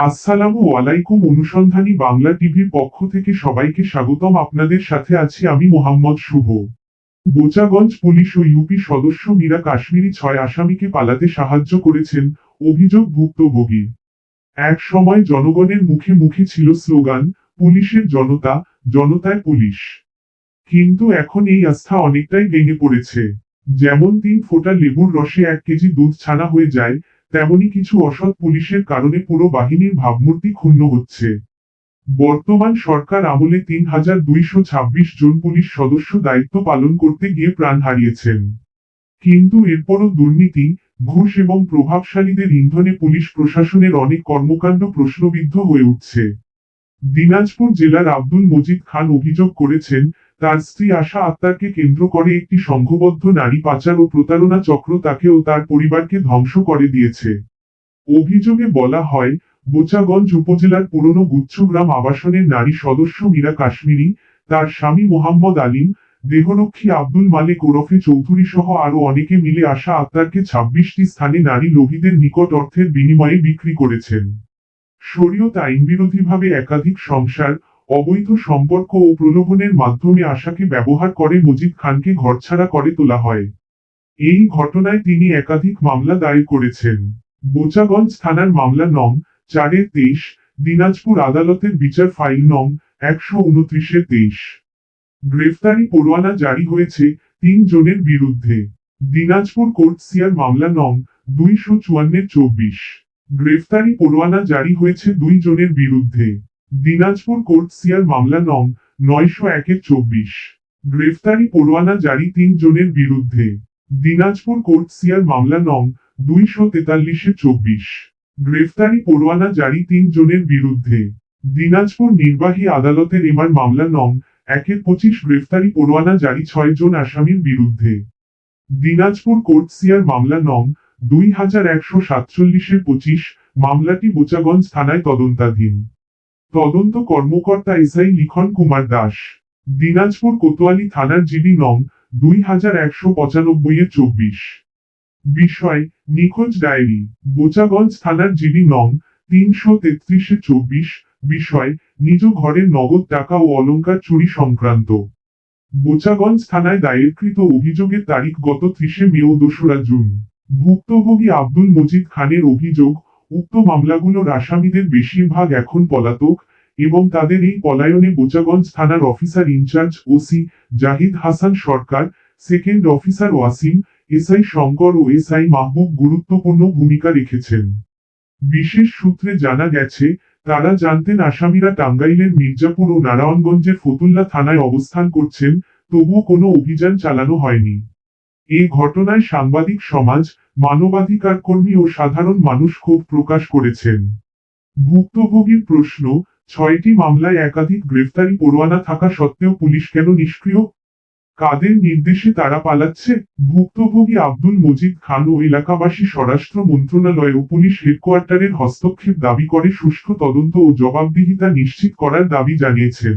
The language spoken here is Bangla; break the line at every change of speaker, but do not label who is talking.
আসসালামু আলাইকুম অনুসন্ধানী বাংলা টিভির পক্ষ থেকে সবাইকে স্বাগতম। আপনাদের সাথে আছি আমি মোহাম্মদ শুভ। বোচাগঞ্জ পুলিশ ও ইউপি সদস্য মীরা কাশ্মীরি ছয় আসামিকে পালাতে সাহায্য করেছেন অভিযোগ ভুক্তভোগীর এক সময় জনগণের মুখে মুখে ছিল স্লোগান, পুলিশের জনতা জনতায় পুলিশ। কিন্তু এখন এই আস্থা অনেকটাই ভেঙে পড়েছে। যেমন তিন ফোঁটা লেবুর রসে এক কেজি দুধ ছানা হয়ে যায় তেমনি কিছু অসৎ পুলিশের কারণে পুরো বাহিনীর ভাবমূর্তি ক্ষুণ্ণ হচ্ছে। বর্তমান সরকার আমলে তিন হাজার দুইশো ছাব্বিশ জন পুলিশ সদস্য দায়িত্ব পালন করতে গিয়ে প্রাণ হারিয়েছেন। কিন্তু এরপরও দুর্নীতি, ঘুষ এবং প্রভাবশালীদের ইন্ধনে পুলিশ প্রশাসনের অনেক কর্মকাণ্ড প্রশ্নবিদ্ধ হয়ে উঠছে। দিনাজপুর জেলার আব্দুল মজিদ খান অভিযোগ করেছেন তার স্ত্রী আশা আক্তারকে কেন্দ্র করে একটি সংঘবদ্ধ নারী পাচার ও প্রতারণা চক্র তাকে ও তার পরিবারকে ধ্বংস করে দিয়েছে। অভিযোগে বলা হয়, বোচাগঞ্জ উপজেলার পুরনো গুচ্ছগ্রাম আবাসনের নারী সদস্য মীরা কাশ্মীরি, তার স্বামী মোহাম্মদ আলিম, দেহরক্ষী আব্দুল মালেক ওরফে চৌধুরী সহ আরও অনেকে মিলে আশা আক্তারকে ছাব্বিশটি স্থানে নারী লোভীদের নিকট অর্থের বিনিময়ে বিক্রি করেছেন। শরীয়ত আইন বিরোধীভাবে একাধিক সংসার অবৈধ সম্পর্ক ও প্রলোভনের মাধ্যমে আশাকে ব্যবহার করে মজিদ খানকে ঘরছাড়া করে তোলা হয়। এই ঘটনায় তিনি একাধিক মামলা দায়ের করেছেন। বোচাগঞ্জ থানার মামলা নং চারের তেইশ, দিনাজপুর আদালতের বিচার ফাইল নং একশো উনত্রিশের তেইশ। গ্রেফতারি পরোয়ানা জারি হয়েছে তিন জনের বিরুদ্ধে। দিনাজপুর কোর্ট সিয়ার মামলা নং দুইশো চুয়ান্নের চব্বিশ। গ্রেফতারি পরোয়ানা জারি হয়েছে দুই জনের বিরুদ্ধে। দিনাজপুর কোর্ট সিয়ার মামলা নং নয়শো একের চব্বিশ। গ্রেফতারি পরোয়ানা জারি তিন জনের বিরুদ্ধে। দিনাজপুর কোর্ট সিয়ার মামলা নং দুইশো তেতাল্লিশে চব্বিশ। গ্রেফতারি পরোয়ানা জারি তিন জনের বিরুদ্ধে। দিনাজপুর নির্বাহী আদালতের এমার মামলা নং একের পঁচিশ গ্রেফতারি পরোয়ানা জারি ছয় জন আসামির বিরুদ্ধে। দিনাজপুর কোর্ট সিয়ার মামলা নং দুই হাজার একশো সাতচল্লিশের পঁচিশ। মামলাটি বোচাগঞ্জ থানায় তদন্তাধীন। তদন্ত কর্মকর্তা এসআই লিখন কুমার দাস, দিনাজপুর কোতোয়ালি থানার জিডি নং দুই হাজার একশো পঁচানব্বই এর চব্বিশ। বিষয়, নিখোঁজ ডায়েরি, বোচাগঞ্জ থানার জিডি নং তিনশো তেত্রিশে চব্বিশ। বিষয়, নিজ ঘরের নগদ টাকা ও অলংকার চুরি সংক্রান্ত। বোচাগঞ্জ থানায় দায়েরকৃত অভিযোগের তারিখ গত ত্রিশে মে ও দোসরা জুন। ভুক্তভোগী আব্দুল মজিদ খানের অভিযোগ উক্ত মামলাগুলোর আসামিদের বেশিরভাগ এখন পলাতক এবং তাদের এই পলায়নে বোচাগঞ্জ থানার officer in charge OC Zahid Hasan Sarkar, second officer Wasim, SI Shankar O SI Mahbub গুরুত্বপূর্ণ ভূমিকা রেখেছেন। বিশেষ সূত্রে জানা গেছে, তারা জানতেন আসামিরা টাঙ্গাইলের মির্জাপুর ও নারায়ণগঞ্জের ফতুল্লা থানায় অবস্থান করছেন, তবুও কোনো অভিযান চালানো হয়নি। এই ঘটনায় সাংবাদিক সমাজ মানবাধিকার কর্মী ও সাধারণ মানুষ ক্ষোভ প্রকাশ করেছেন। ভুক্তভোগীর প্রশ্ন, ছয়টি মামলায় একাধিক গ্রেফতারি পরোয়ানা থাকা সত্ত্বেও পুলিশ কেন নিষ্ক্রিয়? কাদের নির্দেশে তারা পালাচ্ছে? ভুক্তভোগী আব্দুল মজিদ খান ও এলাকাবাসী স্বরাষ্ট্র মন্ত্রণালয় ও পুলিশ হেডকোয়ার্টারের হস্তক্ষেপ দাবি করে সুষ্ঠু তদন্ত ও জবাবদিহিতা নিশ্চিত করার দাবি জানিয়েছেন।